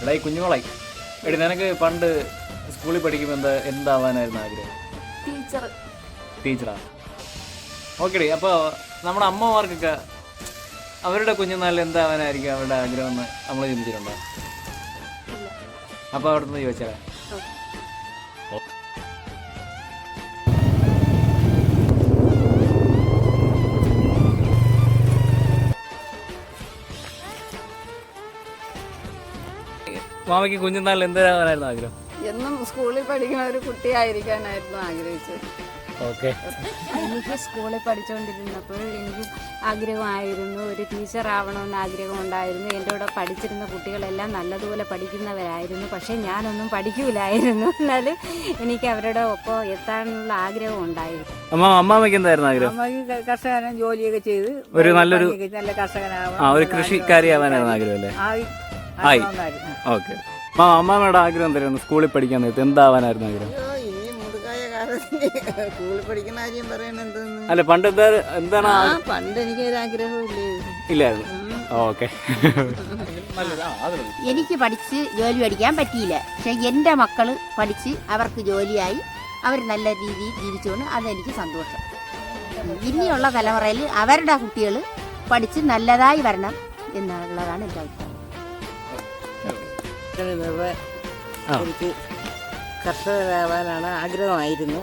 എടാ ഈ കുഞ്ഞുമോളായി എടി നിനക്ക് പണ്ട് സ്കൂളിൽ പഠിക്കുമ്പോൾ എന്താ എന്താവാനായിരുന്നു ആഗ്രഹം? ടീച്ചർ. ടീച്ചറാ? ഓക്കെടി അപ്പോൾ നമ്മുടെ അമ്മമാർക്കൊക്കെ അവരുടെ കുഞ്ഞുനാളിൽ എന്താവാനായിരിക്കും അവരുടെ ആഗ്രഹം എന്ന് നമ്മൾ ചിന്തിച്ചിട്ടുണ്ടോ? അപ്പോൾ അവിടെ നിന്ന് ചോദിച്ചാൽ മാമയ്ക്ക് കുഞ്ഞുനാളിൽ എന്തായിരുന്നു ആഗ്രഹം? എന്നും സ്കൂളിൽ പഠിക്കുന്ന ഒരു കുട്ടിയായിരിക്കാനായിരുന്നു ആഗ്രഹിച്ചത്. ഓക്കെ. എനിക്ക് സ്കൂളിൽ പഠിച്ചുകൊണ്ടിരുന്നപ്പോൾ എനിക്ക് ആഗ്രഹമായിരുന്നു ഒരു ടീച്ചർ ആവണമെന്ന് ആഗ്രഹമുണ്ടായിരുന്നു. എന്റെ കൂടെ പഠിച്ചിരുന്ന കുട്ടികളെല്ലാം നല്ലതുപോലെ പഠിക്കുന്നവരായിരുന്നു. പക്ഷേ ഞാനൊന്നും പഠിക്കൂലായിരുന്നു. എന്നാൽ എനിക്ക് അവരുടെ ഒപ്പം എത്താനുള്ള ആഗ്രഹം ഉണ്ടായിരുന്നു അമ്മ അമ്മാമ്മയ്ക്ക് എന്തായിരുന്നു ആഗ്രഹം? അമ്മയ്ക്ക് കർഷകനും ജോലിയൊക്കെ ചെയ്ത് ഒരു നല്ലൊരു- നല്ല കർഷകനാവാൻ ഒരു കൃഷിക്കാരി ആവാനായിരുന്നു ആഗ്രഹം അല്ലേ? ആയി. ഓക്കെ. മാ അമ്മാമ്മയുടെ ആഗ്രഹം എന്തായിരുന്നു? സ്കൂളിൽ പഠിക്കാൻ നേരത്തെ എന്താവാനായിരുന്നു ആഗ്രഹം? സ്കൂളിൽ പഠിക്കുന്ന കാര്യം അല്ല പണ്ട് എന്താ എന്താണ് പണ്ട് എനിക്ക് ഒരു ഇല്ലായിരുന്നു. ഓക്കെ. എനിക്ക് പഠിച്ച് ജോലി പഠിക്കാൻ പറ്റിയില്ല. പക്ഷെ എന്റെ മക്കൾ പഠിച്ച് അവർക്ക് ജോലിയായി അവർ നല്ല രീതിയിൽ ജീവിച്ചുകൊണ്ട് അതെനിക്ക് സന്തോഷം. ഇനിയുള്ള തലമുറയിൽ അവരുടെ കുട്ടികൾ പഠിച്ച് നല്ലതായി വരണം എന്നുള്ളതാണ് എന്റെ അഭിപ്രായം. ആ. എനിക്ക് കർഷകരാവാനാണ് ആഗ്രഹമായിരുന്നു.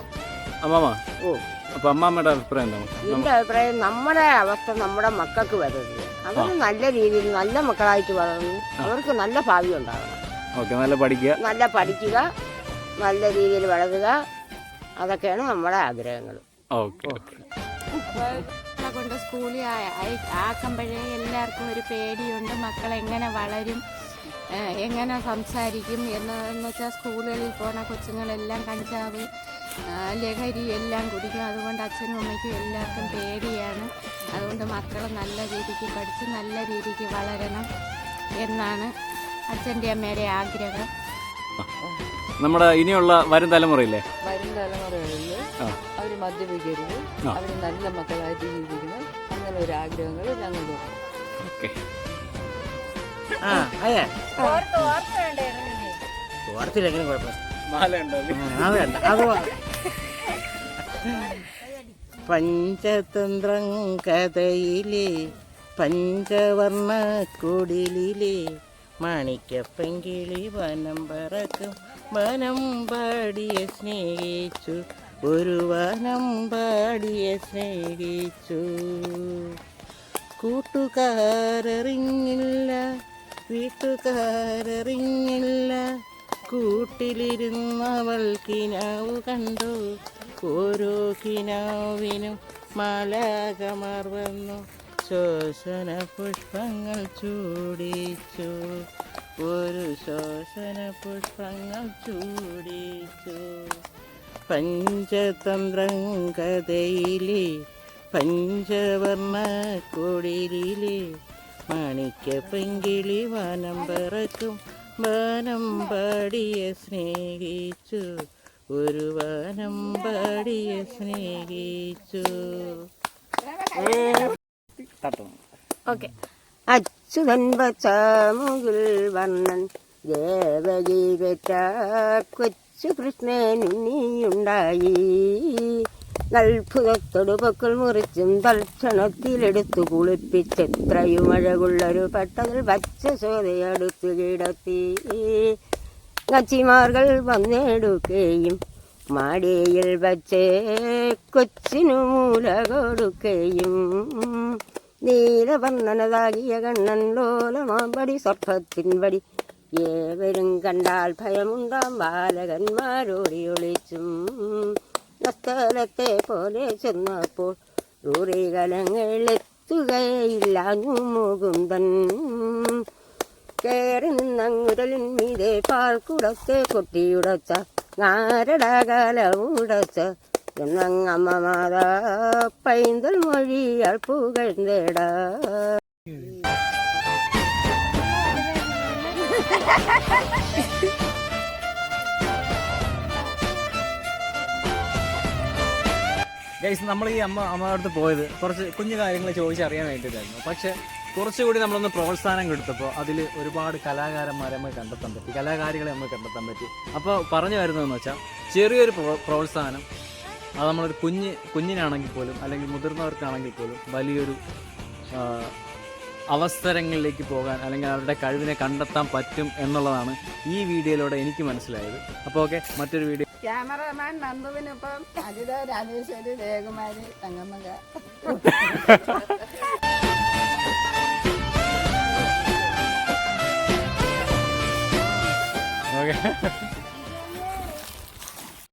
അമ്മാമ്മ ഓ. അപ്പൊ അമ്മാമ്മയുടെ അഭിപ്രായം എന്താണ്? എന്റെ അഭിപ്രായം നമ്മുടെ അവസ്ഥ നമ്മുടെ മക്കൾക്ക് വരരുത് അവർ നല്ല രീതിയിൽ നല്ല മക്കളായിട്ട് വളർന്നു അവർക്ക് നല്ല ഭാവി ഉണ്ടാകണം ഓക്കെ നല്ല പഠിക്കുക. നല്ല പഠിക്കുക നല്ല രീതിയിൽ വളരുക. അതൊക്കെയാണ് നമ്മുടെ ആഗ്രഹങ്ങൾ. Okay okay. മക്കളെ കൊണ്ട് സ്കൂളിൽ ആക്കുമ്പോഴേ എല്ലാവർക്കും ഒരു പേടിയുണ്ട്. മക്കൾ എങ്ങനെ വളരും? എങ്ങനെ സംസാരിക്കും എന്ന് എന്ന് വെച്ചാൽ സ്കൂളുകളിൽ പോണ കൊച്ചുങ്ങളെല്ലാം കഞ്ചാവ് ലഹരി എല്ലാം കുടിക്കും. അതുകൊണ്ട് അച്ഛനും അമ്മയ്ക്കും എല്ലാവർക്കും പേടിയാണ്. അതുകൊണ്ട് മക്കൾ നല്ല രീതിക്ക് പഠിച്ച് നല്ല രീതിക്ക് വളരണം എന്നാണ് അച്ഛന്റെ അമ്മയുടെ ആഗ്രഹം. നമ്മുടെ ഇനിയുള്ള വരും തലമുറയില്ലേ? വരും തലമുറകളിൽ അവർ മദ്യപിക്കരുത്. അവർ നല്ല മക്കളായിട്ട് ജീവിക്കണം. അങ്ങനെ ഒരു ആഗ്രഹങ്ങൾ ഞങ്ങൾക്ക് ഓക്കെ. ആ അതെ. ഓർത്തില്ലെങ്കിലും കുഴപ്പമില്ല. മാല ഉണ്ടോ ആ, അത് വേണ്ട. അത് പഞ്ചതന്ത്രം കഥയിലെ പഞ്ചവർണ കുടിലിലെ മാണിക്കപ്പങ്കിളി വനം പറക്കും വനം പാടിയെ സ്നേഹിച്ചു ഒരു വനം പാടിയെ സ്നേഹിച്ചു. കൂട്ടുകാരറിഞ്ഞില്ല വീട്ടുകാരറിഞ്ഞില്ല. കൂട്ടിലിരുന്നവൾ കിനാവ് കണ്ടു. ഓരോ കിനാവിനും മാലാകമാർ വന്നു. ശോഷന പുഷ്പങ്ങൾ ചൂടിച്ചു. ഒരു ശോഷന പുഷ്പങ്ങൾ ചൂടിച്ചു. പഞ്ചതന്ത്രം കഥയിലെ പഞ്ചവർണ കൊടിലിലെ മാണിക്യ പെങ്കിളി വനം പറക്കും. വനം പാടിയെ സ്നേഹിച്ചു. ഒരു വനം പാടിയെ സ്നേഹിച്ചു. ഓക്കെ. അച്യുതൻ പച്ചാമുകിൽ വർണൻ പെറ്റ കൊച്ചു കൃഷ്ണനുണ്ണിയുണ്ടായി. നൽഭുതത്തോട് പൊക്കൾ മുറിച്ചും തൽക്ഷണത്തിലെടുത്തു കുളിപ്പിച്ചെത്രയും അഴകുള്ളൊരു പെട്ടതിൽ പച്ച സോതയടുത്തു കിടത്തി. കച്ചിമാർകൾ വന്നെടുക്കുകയും മാടിയിൽ വച്ചേ കൊച്ചിനു മൂല കൊടുക്കുകയും. നീലവർണനതാകിയ കണ്ണൻ ലോലമാമ്പടി സർപ്പത്തിൻപടി ഏവരും കണ്ടാൽ ഭയമുണ്ടാം ബാലകന്മാരോടി ഒളിച്ചും. സ്ഥലത്തെ പോലെ ചെന്നപ്പോൾ റൂറികലങ്ങളെത്തുകയില്ല മുകുന്ദൻ കയറി നിന്നങ്ങുരലിൻ മീതെ പാൽക്കുടത്തെ കൊട്ടിയുടച്ച നാരടകാല ഉടച്ച എന്നങ്ങമ്മ മാതാ പൈന്തൽ മൊഴിയാൾ പുകഴ്ന്നേട Ha ha ha പുകഴ്ന്നേടാ ഗൈസ് നമ്മൾ ഈ അമ്മ അമ്മയുടെ അടുത്ത് പോയത് കുറച്ച് കുഞ്ഞു കാര്യങ്ങൾ ചോദിച്ചറിയാൻ വേണ്ടിയിട്ടായിരുന്നു. പക്ഷെ കുറച്ചുകൂടി നമ്മളൊന്ന് പ്രോത്സാഹനം കൊടുത്തപ്പോൾ അതിൽ ഒരുപാട് കലാകാരന്മാരെ നമ്മൾ കണ്ടെത്താൻ പറ്റി. കലാകാരികളെ നമ്മൾ കണ്ടെത്താൻ പറ്റി. അപ്പോൾ പറഞ്ഞു വരുന്നതെന്ന് വെച്ചാൽ ചെറിയൊരു പ്രോ- പ്രോത്സാഹനം അത് നമ്മളൊരു കുഞ്ഞ് കുഞ്ഞിനാണെങ്കിൽ പോലും അല്ലെങ്കിൽ മുതിർന്നവർക്കാണെങ്കിൽ പോലും വലിയൊരു അവസരങ്ങളിലേക്ക് പോകാൻ അല്ലെങ്കിൽ അവരുടെ കഴിവിനെ കണ്ടെത്താൻ പറ്റും എന്നുള്ളതാണ് ഈ വീഡിയോയിലൂടെ എനിക്ക് മനസ്സിലായത്. അപ്പോൾ ഓക്കെ മറ്റൊരു വീഡിയോ ക്യാമറമാൻ നന്ദുവിനൊപ്പം അജിത രാജേശ്വരി ജയകുമാരി തങ്കമ്മക